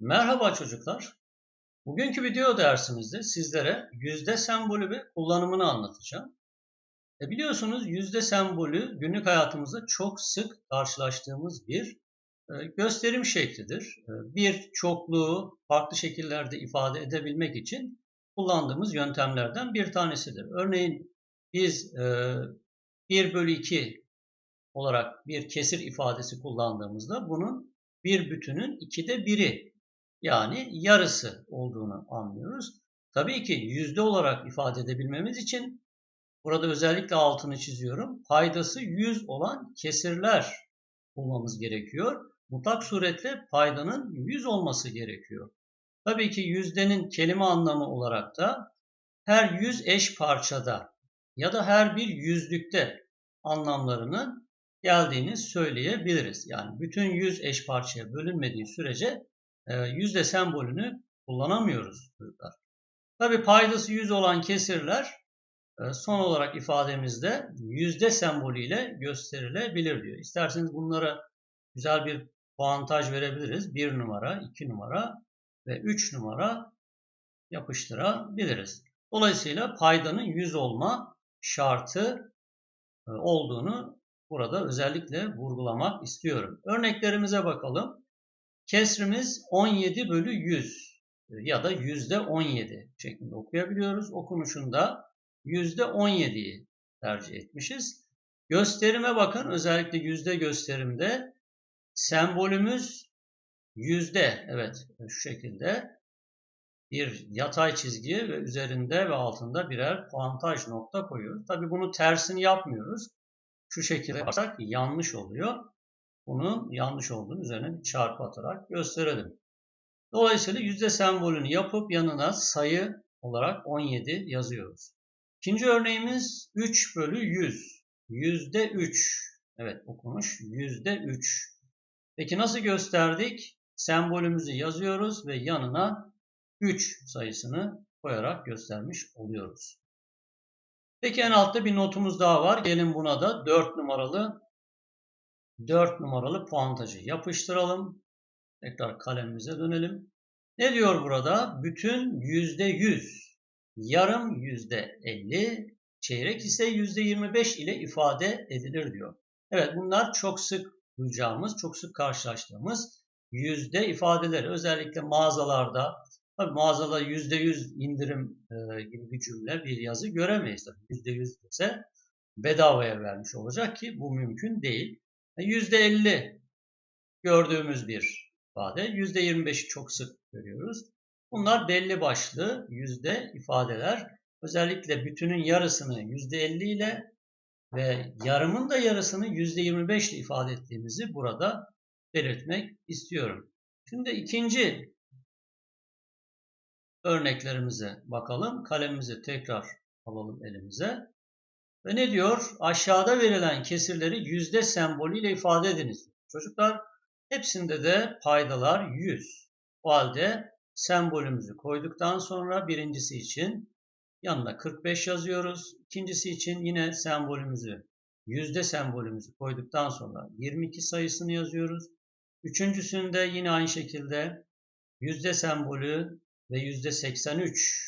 Merhaba çocuklar. Bugünkü video dersimizde sizlere yüzde sembolü ve kullanımını anlatacağım. E biliyorsunuz yüzde sembolü günlük hayatımızda çok sık karşılaştığımız bir e, gösterim şeklidir. E, bir çokluğu farklı şekillerde ifade edebilmek için kullandığımız yöntemlerden bir tanesidir. Örneğin biz 1 bölü 2 olarak bir kesir ifadesi kullandığımızda bunun bir bütünün ikide biri yani yarısı olduğunu anlıyoruz. Tabii ki yüzde olarak ifade edebilmemiz için burada özellikle altını çiziyorum. Paydası 100 olan kesirler bulmamız gerekiyor. Mutlak suretle paydanın 100 olması gerekiyor. Tabii ki yüzdenin kelime anlamı olarak da her 100 eş parçada ya da her bir yüzlükte anlamlarının geldiğini söyleyebiliriz. Yani bütün 100 eş parçaya bölünmediği sürece yüzde sembolünü kullanamıyoruz çocuklar. Tabi paydası 100 olan kesirler e, son olarak ifademizde yüzde sembolüyle gösterilebilir diyor. İsterseniz bunlara güzel bir puantaj verebiliriz. 1 numara, 2 numara ve 3 numara yapıştırabiliriz. Dolayısıyla paydanın 100 olma şartı e, olduğunu burada özellikle vurgulamak istiyorum. Örneklerimize bakalım. Kesrimiz 17 bölü 100 ya da yüzde 17 şeklinde okuyabiliyoruz. Okunuşunda yüzde 17'yi tercih etmişiz. Gösterime bakın özellikle yüzde gösterimde sembolümüz yüzde evet şu şekilde bir yatay çizgi ve üzerinde ve altında birer puantaj nokta koyuyoruz. Tabi bunu tersini yapmıyoruz. Şu şekilde yaparsak yanlış oluyor bunu yanlış olduğunu üzerine bir çarpı atarak gösterelim. Dolayısıyla yüzde sembolünü yapıp yanına sayı olarak 17 yazıyoruz. İkinci örneğimiz 3 bölü 100. Yüzde 3. Evet okumuş. Yüzde 3. Peki nasıl gösterdik? Sembolümüzü yazıyoruz ve yanına 3 sayısını koyarak göstermiş oluyoruz. Peki en altta bir notumuz daha var. Gelin buna da 4 numaralı 4 numaralı puantajı yapıştıralım. Tekrar kalemimize dönelim. Ne diyor burada? Bütün %100, yarım %50, çeyrek ise %25 ile ifade edilir diyor. Evet bunlar çok sık duyacağımız, çok sık karşılaştığımız yüzde ifadeleri. Özellikle mağazalarda, tabii mağazada %100 indirim e, gibi bir cümle, bir yazı göremeyiz. Tabii %100 ise bedavaya vermiş olacak ki bu mümkün değil. %50 gördüğümüz bir ifade. %25'i çok sık görüyoruz. Bunlar belli başlı yüzde ifadeler. Özellikle bütünün yarısını %50 ile ve yarımın da yarısını %25 ile ifade ettiğimizi burada belirtmek istiyorum. Şimdi ikinci örneklerimize bakalım. Kalemimizi tekrar alalım elimize. Ve ne diyor? Aşağıda verilen kesirleri yüzde sembolüyle ifade ediniz. Çocuklar hepsinde de paydalar 100. O halde sembolümüzü koyduktan sonra birincisi için yanına 45 yazıyoruz. İkincisi için yine sembolümüzü yüzde sembolümüzü koyduktan sonra 22 sayısını yazıyoruz. Üçüncüsünde yine aynı şekilde yüzde sembolü ve yüzde 83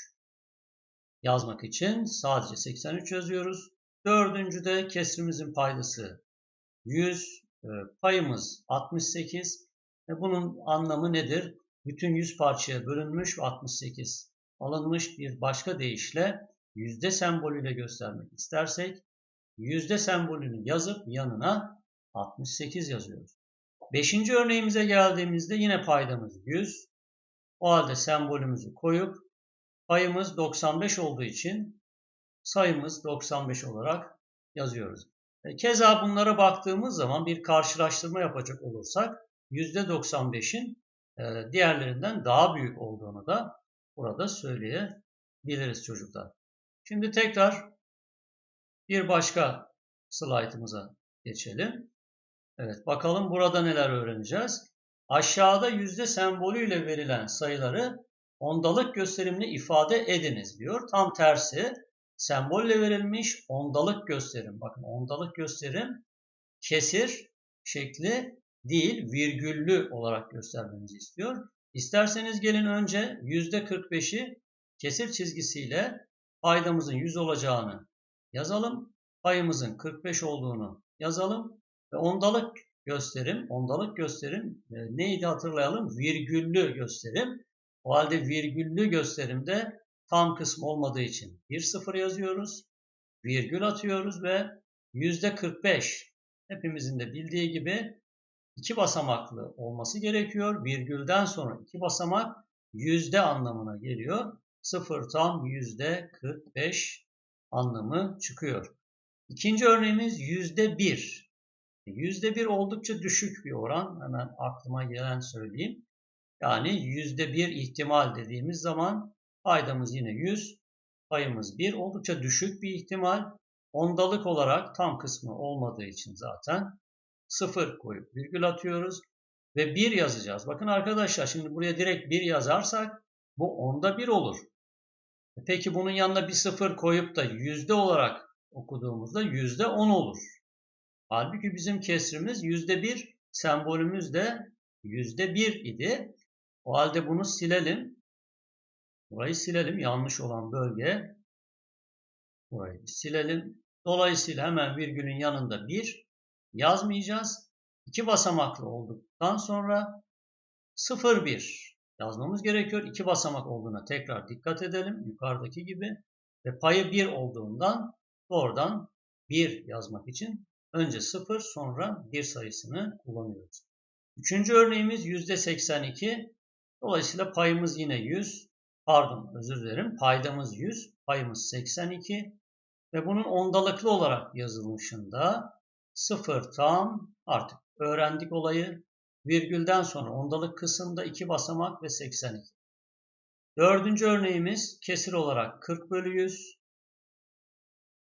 yazmak için sadece 83 yazıyoruz. Dördüncüde kesrimizin paydası 100, e, payımız 68. E bunun anlamı nedir? Bütün 100 parçaya bölünmüş ve 68 alınmış bir başka deyişle yüzde sembolüyle göstermek istersek yüzde sembolünü yazıp yanına 68 yazıyoruz. Beşinci örneğimize geldiğimizde yine paydamız 100. O halde sembolümüzü koyup payımız 95 olduğu için sayımız 95 olarak yazıyoruz. E, keza bunlara baktığımız zaman bir karşılaştırma yapacak olursak %95'in e, diğerlerinden daha büyük olduğunu da burada söyleyebiliriz çocuklar. Şimdi tekrar bir başka slaytımıza geçelim. Evet bakalım burada neler öğreneceğiz. Aşağıda yüzde sembolüyle verilen sayıları ondalık gösterimle ifade ediniz diyor. Tam tersi sembolle verilmiş ondalık gösterim. Bakın ondalık gösterim kesir şekli değil virgüllü olarak göstermemizi istiyor. İsterseniz gelin önce %45'i kesir çizgisiyle paydamızın 100 olacağını yazalım. Payımızın 45 olduğunu yazalım. Ve ondalık gösterim, ondalık gösterim e, neydi hatırlayalım? Virgüllü gösterim. O halde virgüllü gösterimde tam kısmı olmadığı için bir sıfır yazıyoruz. Virgül atıyoruz ve %45 hepimizin de bildiği gibi iki basamaklı olması gerekiyor. Virgülden sonra iki basamak yüzde anlamına geliyor. Sıfır tam yüzde 45 anlamı çıkıyor. İkinci örneğimiz yüzde bir. Yüzde bir oldukça düşük bir oran. Hemen aklıma gelen söyleyeyim. Yani yüzde bir ihtimal dediğimiz zaman paydamız yine 100, payımız 1. Oldukça düşük bir ihtimal. Ondalık olarak tam kısmı olmadığı için zaten 0 koyup virgül atıyoruz ve 1 yazacağız. Bakın arkadaşlar şimdi buraya direkt 1 yazarsak bu onda 1 olur. E peki bunun yanına bir 0 koyup da yüzde olarak okuduğumuzda yüzde 10 olur. Halbuki bizim kesrimiz yüzde 1, sembolümüz de yüzde 1 idi. O halde bunu silelim. Burayı silelim. Yanlış olan bölge. Burayı silelim. Dolayısıyla hemen virgülün yanında 1 yazmayacağız. İki basamaklı olduktan sonra 0,1 yazmamız gerekiyor. İki basamak olduğuna tekrar dikkat edelim. Yukarıdaki gibi. Ve payı 1 olduğundan doğrudan 1 yazmak için önce 0 sonra 1 sayısını kullanıyoruz. Üçüncü örneğimiz %82. Dolayısıyla payımız yine 100. Pardon özür dilerim. Paydamız 100. Payımız 82. Ve bunun ondalıklı olarak yazılmışında 0 tam artık öğrendik olayı. Virgülden sonra ondalık kısımda 2 basamak ve 82. Dördüncü örneğimiz kesir olarak 40 bölü 100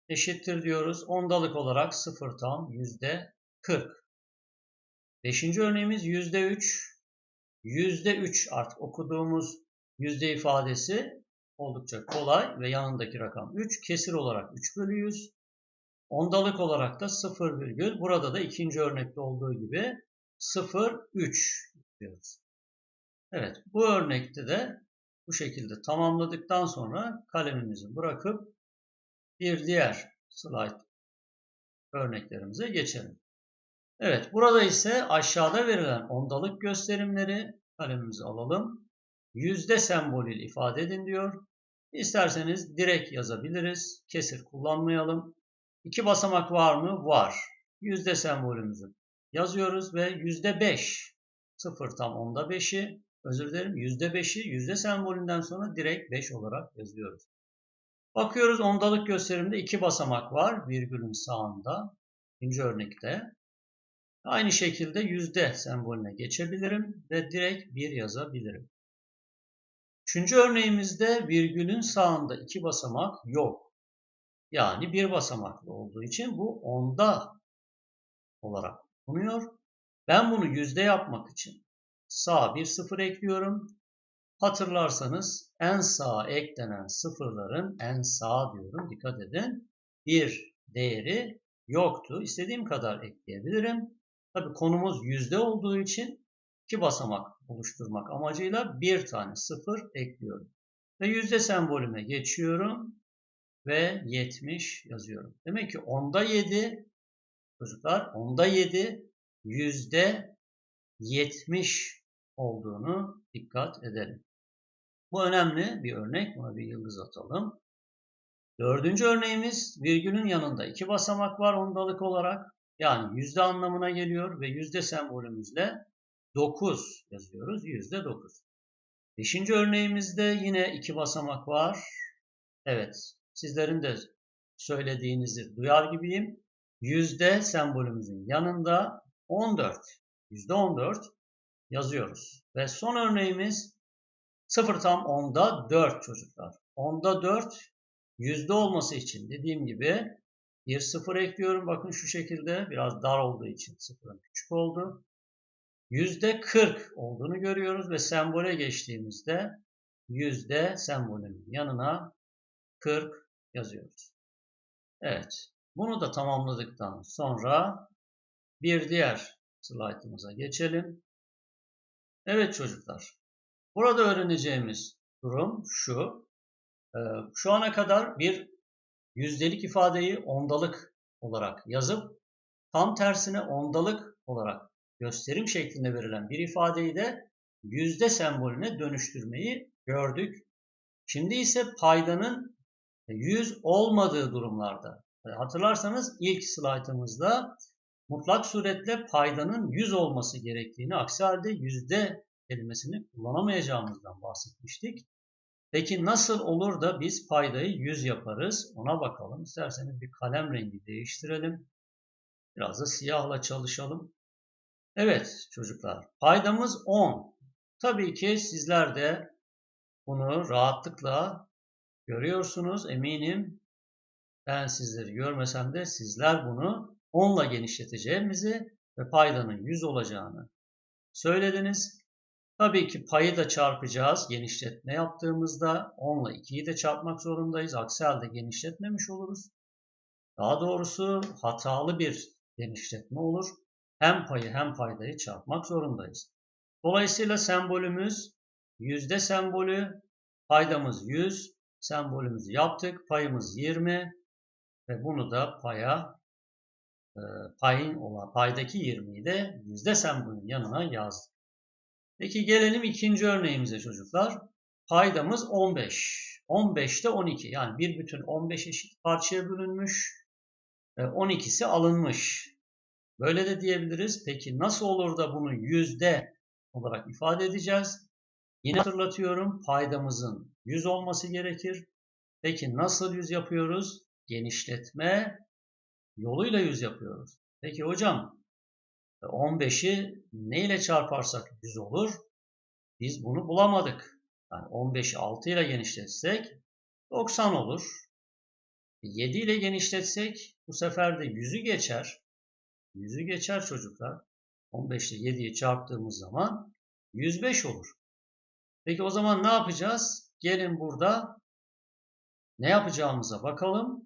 eşittir diyoruz. Ondalık olarak 0 tam yüzde 40. Beşinci örneğimiz yüzde 3. Yüzde 3 artık okuduğumuz yüzde ifadesi oldukça kolay ve yanındaki rakam 3. Kesir olarak 3 bölü 100. Ondalık olarak da 0 virgül. Burada da ikinci örnekte olduğu gibi 0,3 diyoruz. Evet bu örnekte de bu şekilde tamamladıktan sonra kalemimizi bırakıp bir diğer slide örneklerimize geçelim. Evet burada ise aşağıda verilen ondalık gösterimleri kalemimizi alalım. Yüzde sembolüyle ifade edin diyor. İsterseniz direkt yazabiliriz. Kesir kullanmayalım. İki basamak var mı? Var. Yüzde sembolümüzü yazıyoruz ve yüzde beş. Sıfır tam onda beşi. Özür dilerim. Yüzde beşi yüzde sembolünden sonra direkt beş olarak yazıyoruz. Bakıyoruz ondalık gösterimde iki basamak var. Virgülün sağında. İkinci örnekte. Aynı şekilde yüzde sembolüne geçebilirim ve direkt bir yazabilirim. Üçüncü örneğimizde virgülün sağında iki basamak yok. Yani bir basamaklı olduğu için bu onda olarak bulunuyor. Ben bunu yüzde yapmak için sağ bir sıfır ekliyorum. Hatırlarsanız en sağa eklenen sıfırların en sağ diyorum dikkat edin bir değeri yoktu. İstediğim kadar ekleyebilirim. Tabi konumuz yüzde olduğu için iki basamak oluşturmak amacıyla bir tane sıfır ekliyorum. Ve yüzde sembolüme geçiyorum ve 70 yazıyorum. Demek ki onda 7 çocuklar onda 7 yüzde 70 olduğunu dikkat edelim. Bu önemli bir örnek. Buna bir yıldız atalım. Dördüncü örneğimiz virgülün yanında iki basamak var ondalık olarak. Yani yüzde anlamına geliyor ve yüzde sembolümüzle 9 yazıyoruz. Yüzde 9. Beşinci örneğimizde yine iki basamak var. Evet, sizlerin de söylediğinizi duyar gibiyim. Yüzde sembolümüzün yanında 14, yüzde 14 yazıyoruz. Ve son örneğimiz 0 tam onda 4 çocuklar. Onda 4 yüzde olması için dediğim gibi bir sıfır ekliyorum. Bakın şu şekilde biraz dar olduğu için sıfırın küçük oldu. Yüzde 40 olduğunu görüyoruz ve sembole geçtiğimizde yüzde sembolünün yanına 40 yazıyoruz. Evet. Bunu da tamamladıktan sonra bir diğer slaytımıza geçelim. Evet çocuklar. Burada öğreneceğimiz durum şu. Ee, şu ana kadar bir yüzdelik ifadeyi ondalık olarak yazıp tam tersine ondalık olarak gösterim şeklinde verilen bir ifadeyi de yüzde sembolüne dönüştürmeyi gördük. Şimdi ise paydanın 100 olmadığı durumlarda hatırlarsanız ilk slaytımızda mutlak suretle paydanın 100 olması gerektiğini aksi halde yüzde kelimesini kullanamayacağımızdan bahsetmiştik. Peki nasıl olur da biz paydayı 100 yaparız? Ona bakalım. İsterseniz bir kalem rengi değiştirelim. Biraz da siyahla çalışalım. Evet çocuklar paydamız 10. Tabii ki sizler de bunu rahatlıkla görüyorsunuz eminim. Ben sizleri görmesem de sizler bunu 10 ile genişleteceğimizi ve paydanın 100 olacağını söylediniz. Tabii ki payı da çarpacağız. Genişletme yaptığımızda 10 ile 2'yi de çarpmak zorundayız. Aksi halde genişletmemiş oluruz. Daha doğrusu hatalı bir genişletme olur. Hem payı hem paydayı çarpmak zorundayız. Dolayısıyla sembolümüz yüzde sembolü, paydamız 100, sembolümüzü yaptık, payımız 20 ve bunu da paya e, payın olan paydaki 20'yi de yüzde sembolün yanına yazdık. Peki gelelim ikinci örneğimize çocuklar. Paydamız 15. 15'te 12 yani bir bütün 15 eşit parçaya bölünmüş. 12'si alınmış. Böyle de diyebiliriz. Peki nasıl olur da bunu yüzde olarak ifade edeceğiz? Yine hatırlatıyorum paydamızın 100 olması gerekir. Peki nasıl 100 yapıyoruz? Genişletme yoluyla 100 yapıyoruz. Peki hocam 15'i ne ile çarparsak 100 olur? Biz bunu bulamadık. Yani 15'i 6 ile genişletsek 90 olur. 7 ile genişletsek bu sefer de 100'ü geçer. 100'ü geçer çocuklar. 15 ile 7'yi çarptığımız zaman 105 olur. Peki o zaman ne yapacağız? Gelin burada ne yapacağımıza bakalım.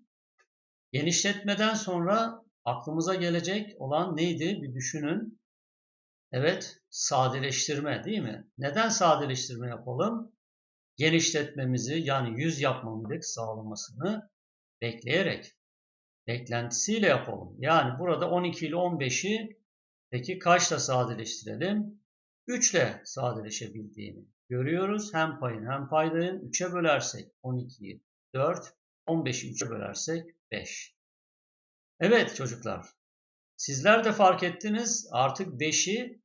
Genişletmeden sonra aklımıza gelecek olan neydi? Bir düşünün. Evet, sadeleştirme değil mi? Neden sadeleştirme yapalım? Genişletmemizi yani 100 yapmamızı sağlamasını bekleyerek, beklentisiyle yapalım. Yani burada 12 ile 15'i peki kaçla sadeleştirelim? 3 ile sadeleşebildiğini görüyoruz. Hem payın hem paydayın 3'e bölersek 12'yi 4, 15'i 3'e bölersek 5. Evet çocuklar, sizler de fark ettiniz artık 5'i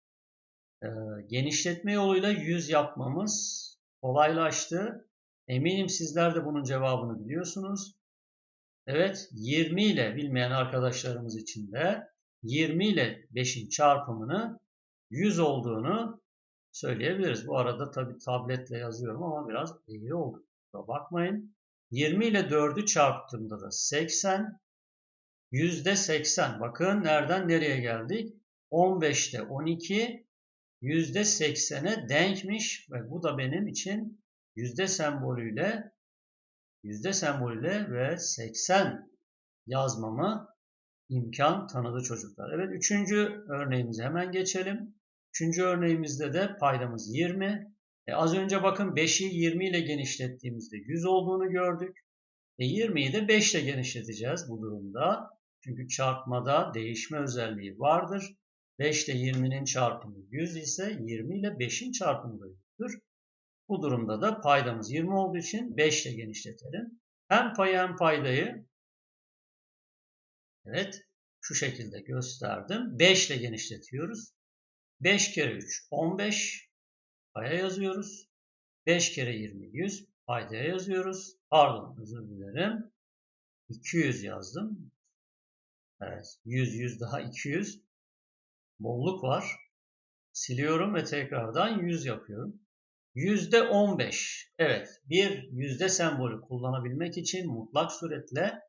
e, genişletme yoluyla 100 yapmamız kolaylaştı. Eminim sizler de bunun cevabını biliyorsunuz. Evet 20 ile bilmeyen arkadaşlarımız için de 20 ile 5'in çarpımını 100 olduğunu söyleyebiliriz. Bu arada tabi tabletle yazıyorum ama biraz eğri oldu. Bakmayın. 20 ile 4'ü çarptığımda da 80. Yüzde 80. Bakın nereden nereye geldik? 15'te 12 yüzde 80'e denkmiş ve bu da benim için yüzde sembolüyle yüzde sembolüyle ve 80 yazmamı imkan tanıdı çocuklar. Evet üçüncü örneğimize hemen geçelim. Üçüncü örneğimizde de paydamız 20. E, az önce bakın 5'i 20 ile genişlettiğimizde 100 olduğunu gördük. E, 20'yi de 5 ile genişleteceğiz bu durumda. Çünkü çarpmada değişme özelliği vardır. 5 ile 20'nin çarpımı 100 ise 20 ile 5'in çarpımı da 100'dür. Bu durumda da paydamız 20 olduğu için 5 ile genişletelim. Hem payı hem paydayı evet şu şekilde gösterdim. 5 ile genişletiyoruz. 5 kere 3 15 paya yazıyoruz. 5 kere 20 100 paydaya yazıyoruz. Pardon özür dilerim. 200 yazdım. Evet 100 100 daha 200 bolluk var. Siliyorum ve tekrardan 100 yapıyorum. Yüzde 15. Evet, bir yüzde sembolü kullanabilmek için mutlak suretle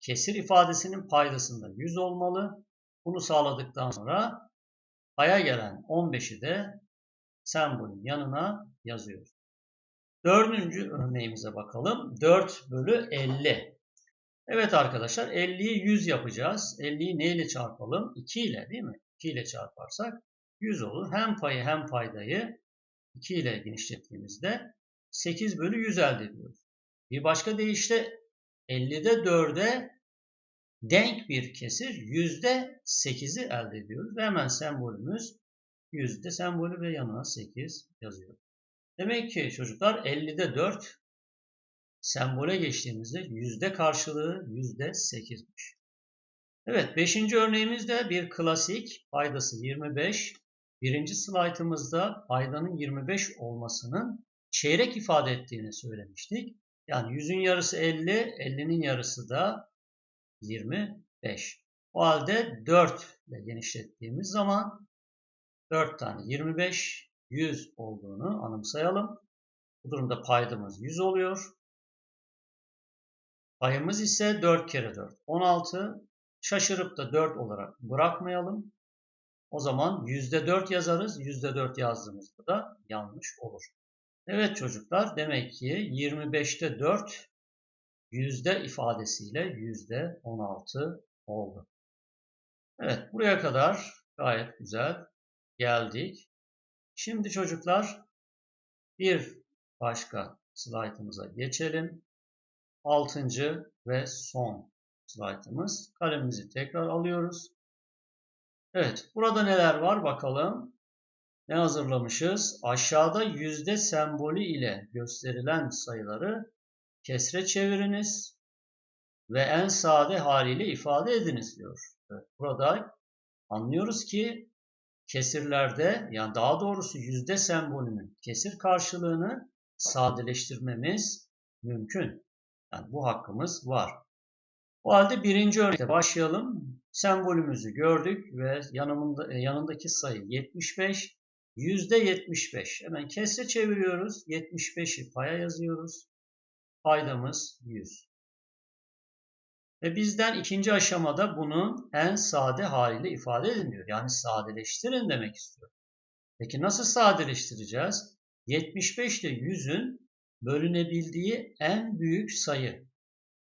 kesir ifadesinin paydasında 100 olmalı. Bunu sağladıktan sonra paya gelen 15'i de sembolün yanına yazıyoruz. Dördüncü örneğimize bakalım. 4 bölü 50. Evet arkadaşlar 50'yi 100 yapacağız. 50'yi neyle çarpalım? 2 ile değil mi? 2 ile çarparsak 100 olur. Hem payı hem paydayı 2 ile genişlettiğimizde 8 bölü 100 elde ediyoruz. Bir başka deyişle 50'de 4'e denk bir kesir %8'i elde ediyoruz. Ve hemen sembolümüz yüzde sembolü ve yanına 8 yazıyor. Demek ki çocuklar 50'de 4 sembole geçtiğimizde yüzde karşılığı yüzde 8'miş. Evet, beşinci örneğimizde bir klasik paydası 25. Birinci slaytımızda paydanın 25 olmasının çeyrek ifade ettiğini söylemiştik. Yani 100'ün yarısı 50, 50'nin yarısı da 25. O halde 4 ile genişlettiğimiz zaman 4 tane 25, 100 olduğunu anımsayalım. Bu durumda paydamız 100 oluyor. Payımız ise 4 kere 4, 16. Şaşırıp da 4 olarak bırakmayalım. O zaman %4 yazarız. %4 yazdığımızda da yanlış olur. Evet çocuklar demek ki 25'te 4 yüzde ifadesiyle yüzde 16 oldu. Evet buraya kadar gayet güzel geldik. Şimdi çocuklar bir başka slaytımıza geçelim. Altıncı ve son slaytımız. Kalemimizi tekrar alıyoruz. Evet, burada neler var bakalım. Ne hazırlamışız? Aşağıda yüzde sembolü ile gösterilen sayıları kesre çeviriniz ve en sade haliyle ifade ediniz diyor. Evet, burada anlıyoruz ki kesirlerde yani daha doğrusu yüzde sembolünün kesir karşılığını sadeleştirmemiz mümkün. Yani bu hakkımız var. O halde birinci örnekte başlayalım. Sembolümüzü gördük ve yanımında, e, yanındaki sayı 75. Yüzde 75. Hemen kesre çeviriyoruz. 75'i paya yazıyoruz. Paydamız 100. Ve bizden ikinci aşamada bunun en sade haliyle ifade edin diyor. Yani sadeleştirin demek istiyor. Peki nasıl sadeleştireceğiz? 75 ile 100'ün bölünebildiği en büyük sayı.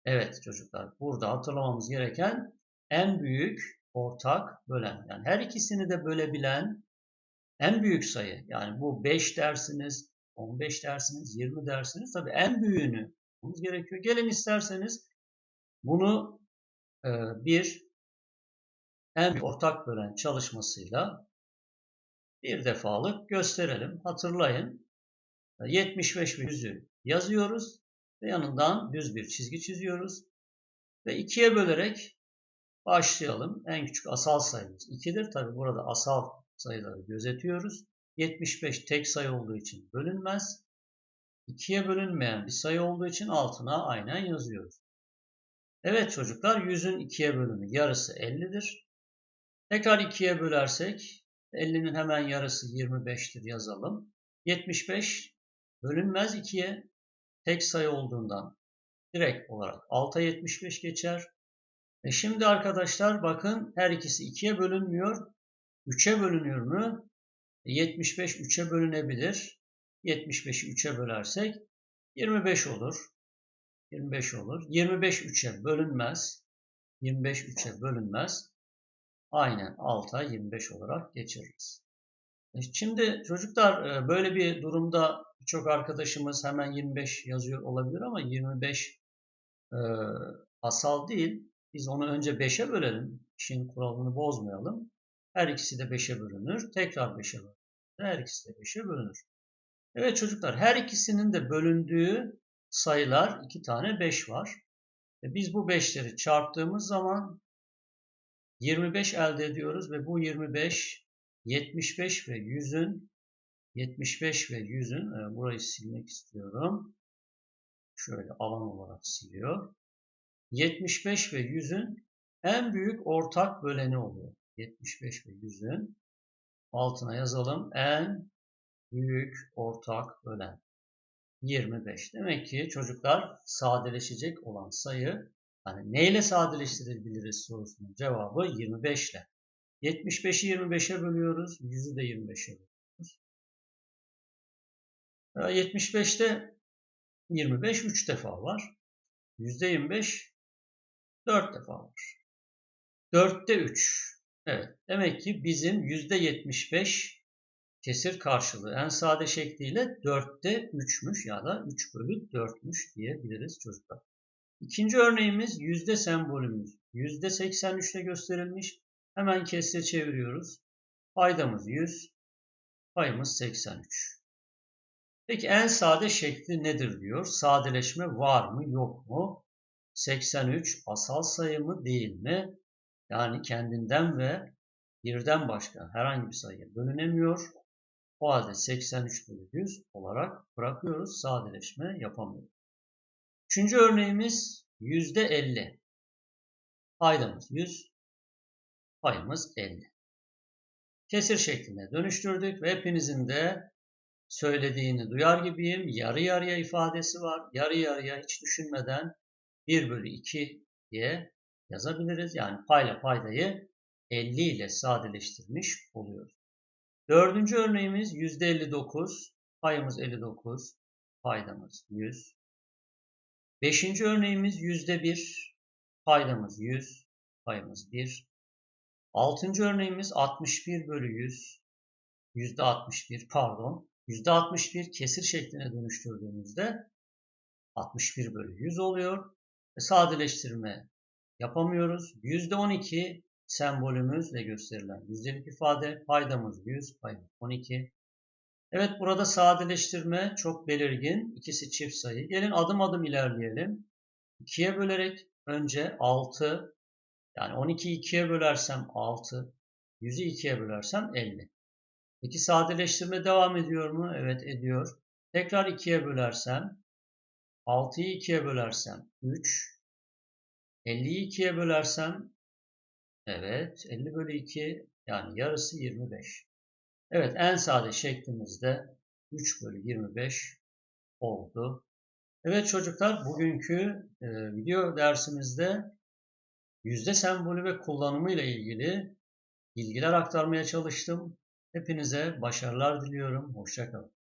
Evet çocuklar burada hatırlamamız gereken en büyük ortak bölen. Yani her ikisini de bölebilen en büyük sayı. Yani bu 5 dersiniz, 15 dersiniz, 20 dersiniz. Tabii en büyüğünü bulmamız gerekiyor. Gelin isterseniz bunu e, bir en büyük ortak bölen çalışmasıyla bir defalık gösterelim. Hatırlayın. 75 ve 100'ü yazıyoruz ve yanından düz bir çizgi çiziyoruz. Ve ikiye bölerek başlayalım. En küçük asal sayımız 2'dir. Tabi burada asal sayıları gözetiyoruz. 75 tek sayı olduğu için bölünmez. 2'ye bölünmeyen bir sayı olduğu için altına aynen yazıyoruz. Evet çocuklar 100'ün 2'ye bölümü yarısı 50'dir. Tekrar 2'ye bölersek 50'nin hemen yarısı 25'tir yazalım. 75 bölünmez 2'ye tek sayı olduğundan direkt olarak 6'a 75 geçer. E şimdi arkadaşlar bakın her ikisi 2'ye bölünmüyor. 3'e bölünüyor mu? 75 e 3'e bölünebilir. 75'i 3'e bölersek 25 olur. 25 olur. 25 3'e bölünmez. 25 3'e bölünmez. Aynen 6'a 25 olarak geçiririz. E şimdi çocuklar e, böyle bir durumda birçok arkadaşımız hemen 25 yazıyor olabilir ama 25 e, asal değil. Biz onu önce 5'e bölelim. İşin kuralını bozmayalım. Her ikisi de 5'e bölünür. Tekrar 5'e bölünür. Her ikisi de 5'e bölünür. Evet çocuklar her ikisinin de bölündüğü sayılar iki tane 5 var. E biz bu 5'leri çarptığımız zaman 25 elde ediyoruz ve bu 25 75 ve 100'ün 75 ve 100'ün e, burayı silmek istiyorum. Şöyle alan olarak siliyor. 75 ve 100'ün en büyük ortak böleni oluyor. 75 ve 100'ün altına yazalım. En büyük ortak bölen. 25. Demek ki çocuklar sadeleşecek olan sayı hani neyle sadeleştirebiliriz sorusunun cevabı 25 ile. 75'i 25'e bölüyoruz. 100'ü de 25'e bölüyoruz. 75'te 25 3 defa var. %25 4 defa var. 4'te 3. Evet. Demek ki bizim %75 kesir karşılığı en sade şekliyle 4'te 3'müş ya da 3 bölü 4'müş diyebiliriz çocuklar. İkinci örneğimiz yüzde sembolümüz. Yüzde 83'te gösterilmiş. Hemen kesre çeviriyoruz. Paydamız 100, payımız 83. Peki en sade şekli nedir diyor. Sadeleşme var mı yok mu? 83 asal sayı mı değil mi? Yani kendinden ve birden başka herhangi bir sayıya bölünemiyor. O halde 83 bölü 100 olarak bırakıyoruz. Sadeleşme yapamıyoruz. Üçüncü örneğimiz %50. Paydamız 100, payımız 50. Kesir şekline dönüştürdük ve hepinizin de söylediğini duyar gibiyim. Yarı yarıya ifadesi var. Yarı yarıya hiç düşünmeden 1 bölü 2 diye yazabiliriz. Yani payla paydayı 50 ile sadeleştirmiş oluyoruz. Dördüncü örneğimiz %59. Payımız 59. Paydamız 100. Beşinci örneğimiz %1. Paydamız 100. Payımız 1. Altıncı örneğimiz 61 bölü 100. %61 pardon. %61 kesir şekline dönüştürdüğümüzde 61 bölü 100 oluyor. Sadeleştirme yapamıyoruz. %12 sembolümüzle gösterilen yüzdelik ifade. Paydamız 100, payımız 12. Evet burada sadeleştirme çok belirgin. İkisi çift sayı. Gelin adım adım ilerleyelim. 2'ye bölerek önce 6 yani 12'yi 2'ye bölersem 6 100'ü 2'ye bölersem 50. Peki sadeleştirme devam ediyor mu? Evet ediyor. Tekrar 2'ye bölersem 6'yı 2'ye bölersem 3 50'yi 2'ye bölersem evet 50 bölü 2 yani yarısı 25. Evet en sade şeklimizde 3 bölü 25 oldu. Evet çocuklar bugünkü e, video dersimizde yüzde sembolü ve kullanımı ile ilgili bilgiler aktarmaya çalıştım. Hepinize başarılar diliyorum. Hoşçakalın.